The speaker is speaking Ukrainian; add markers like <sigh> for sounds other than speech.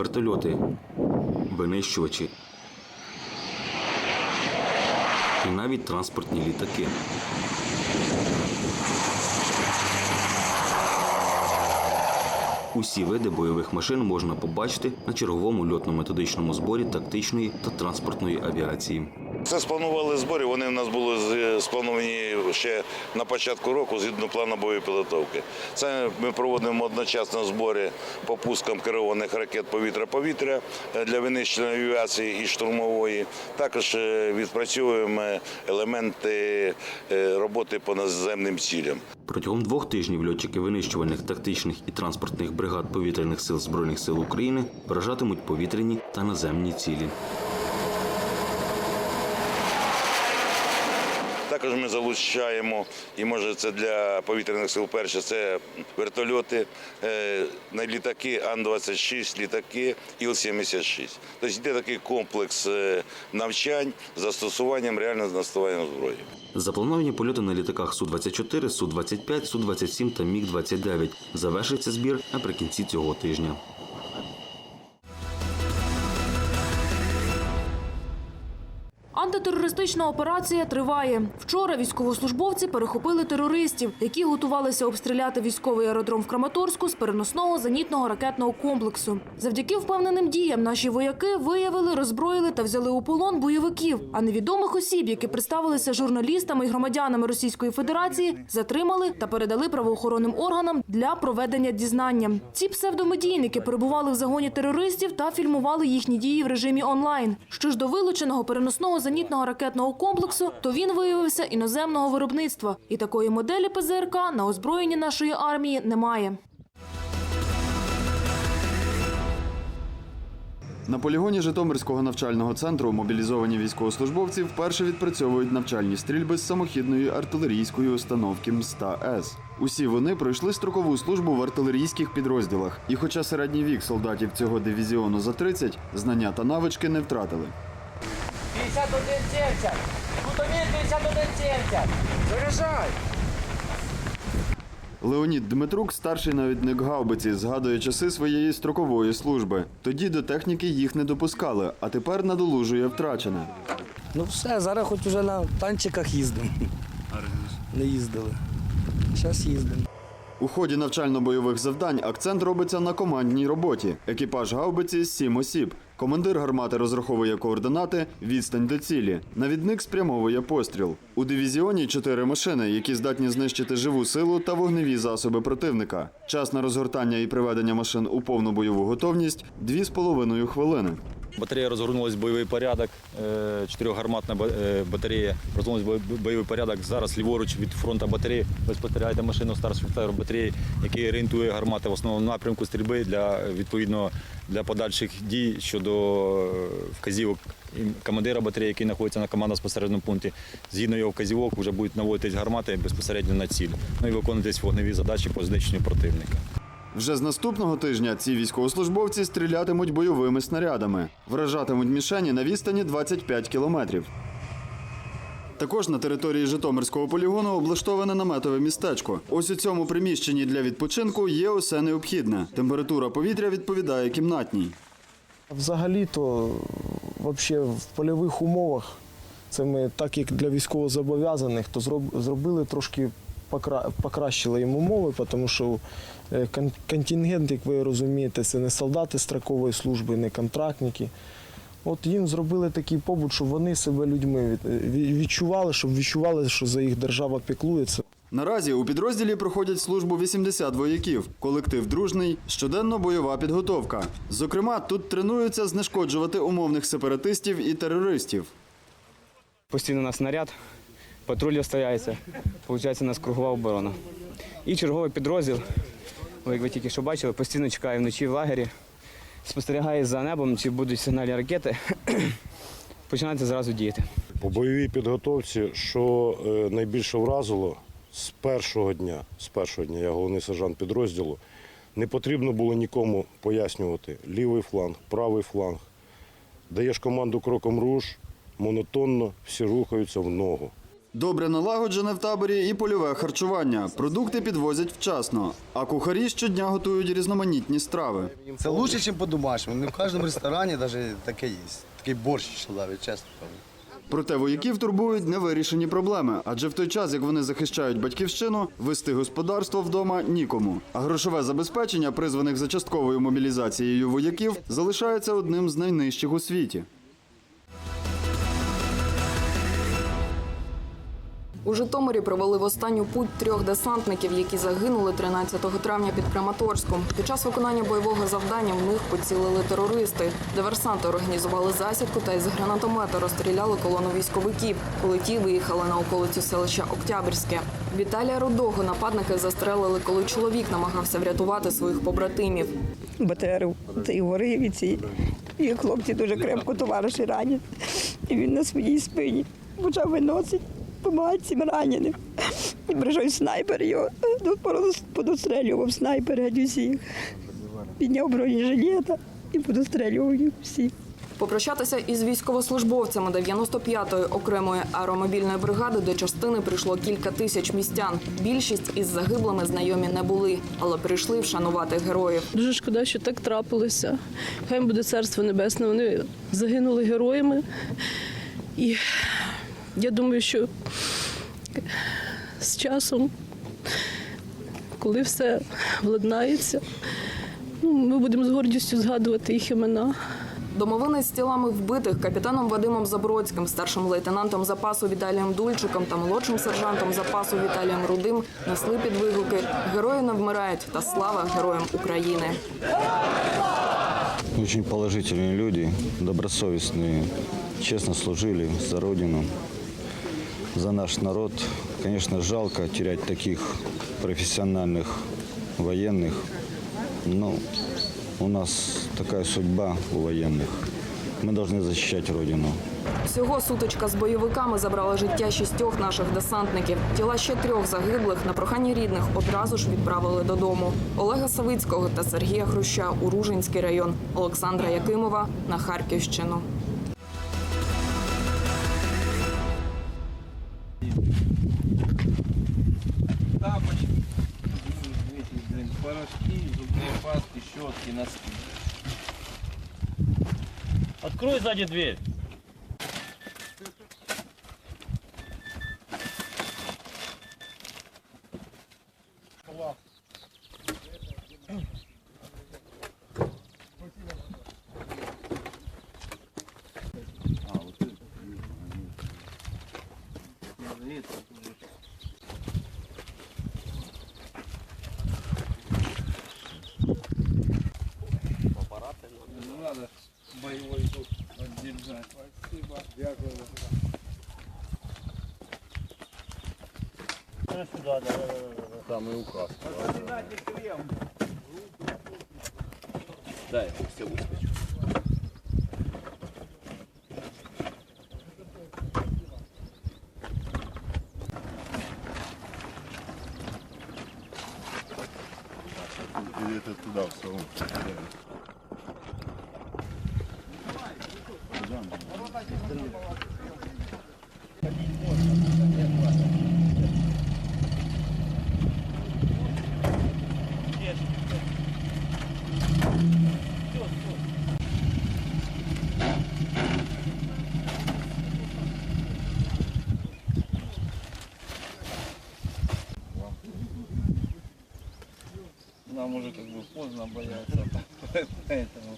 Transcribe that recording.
вертольоти, винищувачі і навіть транспортні літаки. Усі види бойових машин можна побачити на черговому льотно-методичному зборі тактичної та транспортної авіації. Це спланували збори. Вони в нас були з- сплановані ще на початку року згідно плану бойової підготовки. Це ми проводимо одночасно збори по пускам керованих ракет повітря-повітря е, для винищення авіації і штурмової. Також е, відпрацьовуємо елементи е, роботи по наземним цілям. Протягом двох тижнів льотчики винищувальних тактичних і транспортних бригад повітряних сил Збройних сил України вражатимуть повітряні та наземні цілі. Також ми залучаємо, і може це для повітряних сил перше, це вертольоти, е, літаки Ан-26, літаки Іл-76. Тобто йде такий комплекс е, навчань з застосуванням реально застосуванням зброї. Заплановані польоти на літаках Су-24, Су-25, Су-27 та Міг-29. Завершиться збір наприкінці цього тижня. Антитерористична операція триває. Вчора військовослужбовці перехопили терористів, які готувалися обстріляти військовий аеродром в Краматорську з переносного зенітного ракетного комплексу. Завдяки впевненим діям наші вояки виявили, роззброїли та взяли у полон бойовиків. А невідомих осіб, які представилися журналістами і громадянами Російської Федерації, затримали та передали правоохоронним органам для проведення дізнання. Ці псевдомедійники перебували в загоні терористів та фільмували їхні дії в режимі онлайн. Що ж до вилученого переносного зенітного ракетного комплексу, то він виявився іноземного виробництва, і такої моделі ПЗРК на озброєнні нашої армії немає. На полігоні Житомирського навчального центру мобілізовані військовослужбовці вперше відпрацьовують навчальні стрільби з самохідної артилерійської установки МСТА-С. Усі вони пройшли строкову службу в артилерійських підрозділах. І хоча середній вік солдатів цього дивізіону за 30, знання та навички не втратили. 5170. Плутомір 5170. Заряджай. Леонід Дмитрук, старший навідник гаубиці, згадує часи своєї строкової служби. Тоді до техніки їх не допускали, а тепер надолужує втрачене. Ну все, зараз хоч уже на танчиках їздимо. Не їздили. Зараз їздимо. У ході навчально-бойових завдань акцент робиться на командній роботі. Екіпаж гаубиці – сім осіб. Командир гармати розраховує координати, відстань до цілі. Навідник спрямовує постріл. У дивізіоні чотири машини, які здатні знищити живу силу та вогневі засоби противника. Час на розгортання і приведення машин у повну бойову готовність дві з половиною хвилини. Батарея розгорнулась в бойовий порядок, е, чотирьохгарматна е, батарея розгорнулась в бойовий порядок. Зараз ліворуч від фронту батареї ви спостерігаєте машину старшого офіцера батареї, який орієнтує гармати в основному напрямку стрільби для відповідно для подальших дій щодо е, вказівок командира батареї, який знаходиться на командно-спосередньому пункті. Згідно його вказівок, вже будуть наводитись гармати безпосередньо на ціль. Ну і виконуватись вогневі задачі по знищенню противника. Вже з наступного тижня ці військовослужбовці стрілятимуть бойовими снарядами, вражатимуть мішені на відстані 25 кілометрів. Також на території Житомирського полігону облаштоване наметове містечко. Ось у цьому приміщенні для відпочинку є усе необхідне. Температура повітря відповідає кімнатній. Взагалі-то, взагалі, в польових умовах, це ми, так як для військовозобов'язаних, то зробили трошки покращили їм умови, тому що е, контингент, як ви розумієте, це не солдати строкової служби, не контрактники. От їм зробили такий побут, щоб вони себе людьми відчували, щоб відчували, що за їх держава піклується. Наразі у підрозділі проходять службу 80 вояків. Колектив дружний, щоденно бойова підготовка. Зокрема, тут тренуються знешкоджувати умовних сепаратистів і терористів. Постійно у нас наряд, патруль остається. Получається, у нас кругова оборона. І черговий підрозділ, як ви тільки що бачили, постійно чекає вночі в лагері, спостерігає за небом, чи будуть сигнальні ракети. <clears throat> Починається зразу діяти. По бойовій підготовці, що е, найбільше вразило, з першого дня, з першого дня, я головний сержант підрозділу, не потрібно було нікому пояснювати лівий фланг, правий фланг. Даєш команду кроком руш, монотонно всі рухаються в ногу. Добре налагоджене в таборі і польове харчування. Продукти підвозять вчасно, а кухарі щодня готують різноманітні страви. Це краще, ніж по-домашньому. Не в кожному ресторані навіть таке є. Такий борщ, що навіть, чесно. Проте вояків турбують невирішені проблеми, адже в той час, як вони захищають батьківщину, вести господарство вдома нікому. А грошове забезпечення призваних за частковою мобілізацією вояків залишається одним з найнижчих у світі. У Житомирі провели в останню путь трьох десантників, які загинули 13 травня під Краматорськом. Під час виконання бойового завдання в них поцілили терористи. Диверсанти організували засідку та із гранатомета розстріляли колону військовиків, коли ті виїхали на околицю селища Октябрьське. Віталія Рудого нападники застрелили, коли чоловік намагався врятувати своїх побратимів. БТР цей горивіці. І хлопці дуже крепко товариші ранять. І він на своїй спині почав виносити, допомагати цим раненим. І прийшов снайпер його, ну, подострелював снайпер геть усіх. Підняв бронежилета і подострелював їх всіх. Попрощатися із військовослужбовцями 95-ї окремої аеромобільної бригади до частини прийшло кілька тисяч містян. Більшість із загиблими знайомі не були, але прийшли вшанувати героїв. Дуже шкода, що так трапилося. Хай їм буде царство небесне. Вони загинули героями. І я думаю, що з часом, коли все владнається, ну, ми будемо з гордістю згадувати їх імена. Домовини з тілами вбитих капітаном Вадимом Забродським, старшим лейтенантом запасу Віталієм Дульчиком та молодшим сержантом запасу Віталієм Рудим несли під вигуки Герої не вмирають та слава героям України. Очень положительные люди, добросовестные, честно служили за Родину, за наш народ. Конечно, жалко терять таких профессиональных военных, но у нас такая судьба у военных. Мы должны защищать Родину. Всього сутичка з бойовиками забрала життя шістьох наших десантників. Тіла ще трьох загиблих на прохання рідних одразу ж відправили додому. Олега Савицького та Сергія Хруща у Ружинський район, Олександра Якимова на Харківщину. Зубные паски, щетки, носки. Открой сзади дверь. Надо Дякуємо. Там і указ. Дай, все вискочу. Где-то туда, в салон. Нам уже как бы поздно бояться. <laughs> Поэтому.